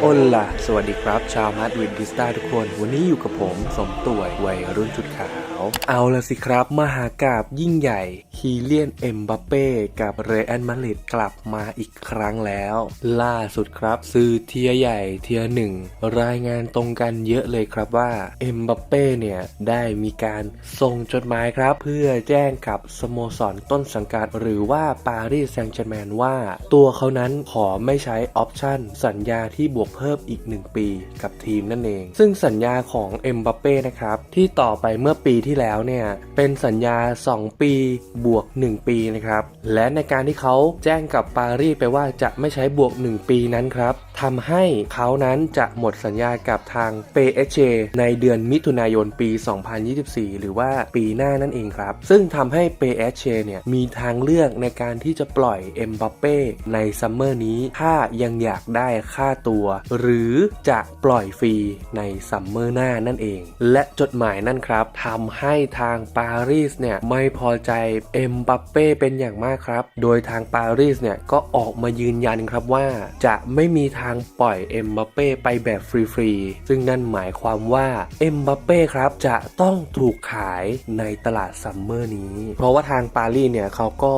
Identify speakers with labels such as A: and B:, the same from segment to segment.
A: โอนล่ะสวัสดีครับ ชาวมาดริดดิสตาทุกคน วันนี้อยู่กับผม สมตวยวัยรุ่นจุดขาว เอาละสิครับ มหากาบยิ่งใหญ่คีเลียนเอ็มบัปเป้กับเรอันมาดริดกลับมาอีกครั้งแล้ว ล่าสุดครับสื่อเทียใหญ่เทียหนึ่งรายงานตรงกันเยอะเลยครับว่าเอ็มบัปเป้เนี่ยได้มีการส่งจดหมายครับ เพื่อแจ้งกับสโมสรต้นสังกัดหรือว่าปารีสแซงต์แชร์แมงว่า ตัวเขานั้นขอไม่ใช้ออปชั่น สัญญาที่บวกเพิ่มอีก 1 ปีกับทีมนั่นเอง ซึ่งสัญญาของเอ็มบัปเป้นะครับที่ต่อไปเมื่อปีที่ที่แล้วเนี่ยเป็นสัญญา 2 ปีบวก 1 ปีนะครับและในการที่เขาแจ้งกับปารีสไปว่าจะไม่ใช้บวก 1 ปีนั้นครับ ทำให้เขานั้นจะหมดสัญญากับทาง PSG ในเดือนมิถุนายนปี 2024 หรือว่าปีหน้านั่นเองครับ ซึ่งทำให้ PSG เนี่ยมีทางเลือกในการที่จะปล่อยเอ็มบัปเป้ในซัมเมอร์นี้ ถ้ายังอยากได้ค่าตัว หรือจะปล่อยฟรีในซัมเมอร์หน้านั่นเอง และจดหมายนั่นครับทำให้ทางปารีสเนี่ยไม่พอใจเอ็มบัปเป้เป็นอย่างมากครับ โดยทางปารีสเนี่ยก็ออกมายืนยันครับว่าจะไม่มีทางปล่อยเอ็มบัปเป้ไปแบบฟรีๆ ซึ่งนั่นหมายความว่าเอ็มบัปเป้ครับจะต้องถูกขายในตลาดซัมเมอร์นี้ เพราะว่าทางปารีสเนี่ยเขาก็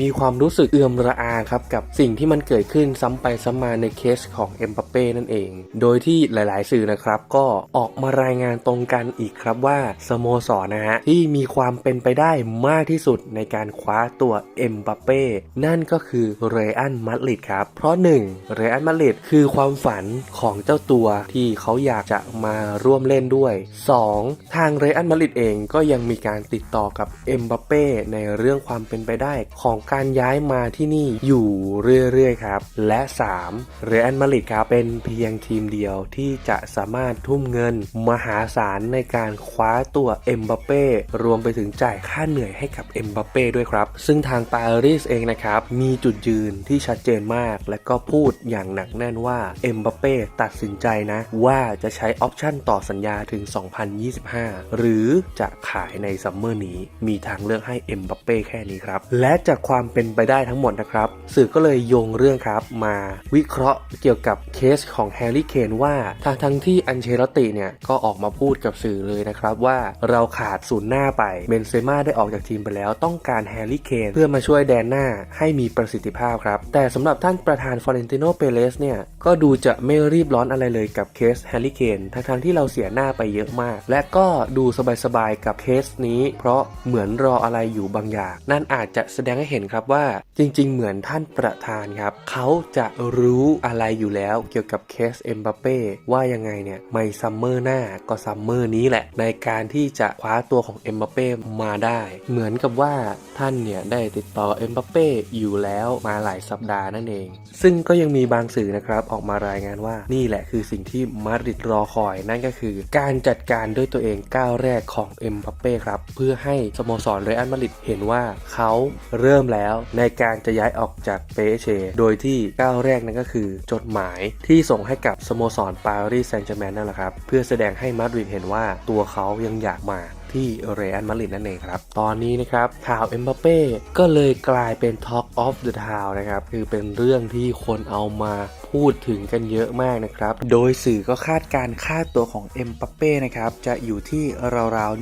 A: มีความรู้สึกเอื่อมระอาครับกับสิ่งที่มันเกิดขึ้นซ้ำไปซ้ำมาในเคสของเอ็มบัปเป้นั่นเอง โดยที่หลายๆ สื่อนะครับก็ออกมารายงานตรงกันอีกครับว่าสโมสรนะฮะที่มีความเป็นไปได้มากที่สุดในการคว้าตัวเอ็มบัปเป้นั่นก็คือเรอัลมาดริดครับ เพราะ 1 เรอัลมาดริดคือความฝันของเจ้าตัวที่เขาอยากจะมาร่วมเล่นด้วย 2. ทางเรอัลมาดริดเองก็ยังมีการติดต่อกับเอ็มบัปเป้ในเรื่องความเป็นไปได้ของการย้ายมาที่นี่อยู่เรื่อยๆครับ และ 3. เรอัลมาดริดครับเป็นเพียงทีมเดียวที่จะสามารถทุ่มเงินมหาศาลในการคว้าตัวเอ็มบัปเป้รวมไปถึงจ่ายค่าเหนื่อยให้กับเอ็มบัปเป้ด้วยครับ ซึ่งทางปารีสเองนะครับ มีจุดยืนที่ชัดเจนมาก และก็พูดอย่างหนักแน่นว่าเอ็มบัปเป้ตัดสินใจนะ ว่าจะใช้ออปชั่นต่อสัญญาถึง 2025 หรือจะขายในซัมเมอร์นี้ มีทางเลือกให้เอ็มบัปเป้แค่นี้ครับ และจากความความเป็นไปได้ทั้งหมดนะครับ สื่อก็เลยโยงเรื่องครับมาวิเคราะห์เกี่ยวกับเคสของแฮร์รี่เคนว่าทางทั้งที่อันเชลติเนี่ยก็ออกมาพูดกับสื่อเลยนะครับว่าเราขาดศูนย์หน้าไปเบนเซม่าได้ออกจากทีมไปแล้วต้องการแฮร์รี่เคนเพื่อมาช่วยแดนหน้าให้มีประสิทธิภาพครับ แต่สำหรับท่านประธานฟลอเรนติโนเปเรสเนี่ยก็ดูจะไม่รีบร้อนอะไรเลยกับเคสแฮร์รี่เคนทั้งทที่เราเสียหน้าไปเยอะมาก และก็ดูสบายๆกับเคสนี้ เพราะเหมือนรออะไรอยู่บางอย่าง นั่นอาจจะแสดงให้เห็นครับว่าจริง ๆ เหมือนท่านประธานครับเขาจะรู้อะไรอยู่แล้วเกี่ยวกับเคสเอ็มบัปเป้ว่ายังไงเนี่ยไม่ซัมเมอร์หน้าก็ซัมเมอร์นี้แหละ ในการที่จะคว้าตัวของเอ็มบัปเป้มาได้ เหมือนกับว่าท่านเนี่ยได้ติดต่อเอ็มบัปเป้อยู่แล้วมาหลายสัปดาห์นั่นเอง ซึ่งก็ยังมีบางสื่อนะครับออกมารายงานว่านี่แหละคือสิ่งที่มาริดรอคอยนั่นก็คือ การจัดการด้วยตัวเองก้าวแรกของเอ็มบัปเป้ครับเพื่อให้สโมสรเรอัลมาดริดเห็นว่าเขาเริ่มแล้ว ในการจะย้ายออกจากเปเช โดยที่ก้าวแรกนั่นก็คือ จดหมายที่ส่งให้กับสโมสรปารีสแซงต์แชร์แมนนั่นแหละครับ เพื่อแสดงให้มาดริดเห็นว่าตัวเขายังอยากมาที่เรอัลมาดริดนั่นเองครับ ตอนนี้นะครับข่าวเอ็มบัปเป้ก็เลยกลายเป็น Talk of the Town นะครับ คือเป็นเรื่องที่คนเอามา พูดถึงกันเยอะมากนะครับ โดยสื่อก็คาดการค่าตัวของเอ็มบัปเป้นะครับ จะอยู่ที่ราวๆ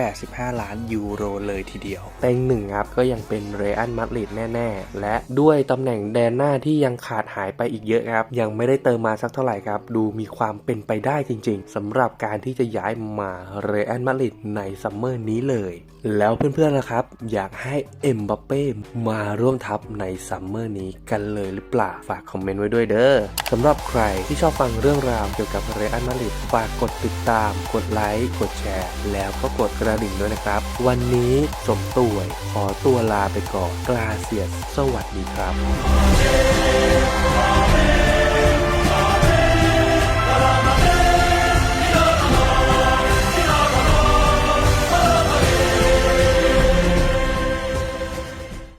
A: 185 ล้านยูโรเลยทีเดียวเต็งหนึ่งครับก็ยังเป็นเรอัลมาดริดแน่ ๆ และด้วยตำแหน่งแดนหน้าที่ยังขาดหายไปอีกเยอะครับ ยังไม่ได้เติมมาสักเท่าไหร่ครับ ดูมีความเป็นไปได้จริง ๆสำหรับการที่จะย้ายมาเรอัลมาดริดในซัมเมอร์นี้เลย แล้วเพื่อนๆล่ะครับ อยากให้เอ็มบัปเป้มาร่วมทัพในซัมเมอร์นี้กันเลยหรือเปล่าฝากคอมเมนต์ไว้ด้วยเด้อสำหรับใครที่ชอบฟังเรื่องราวเกี่ยวกับเรอัลมาดริดฝากกดติดตาม กดไลค์ กดแชร์ แล้วก็กดกระดิ่งด้วยนะครับ วันนี้สมตัวย ขอตัวลาไปก่อนกลาเสียสสวัสดีครับ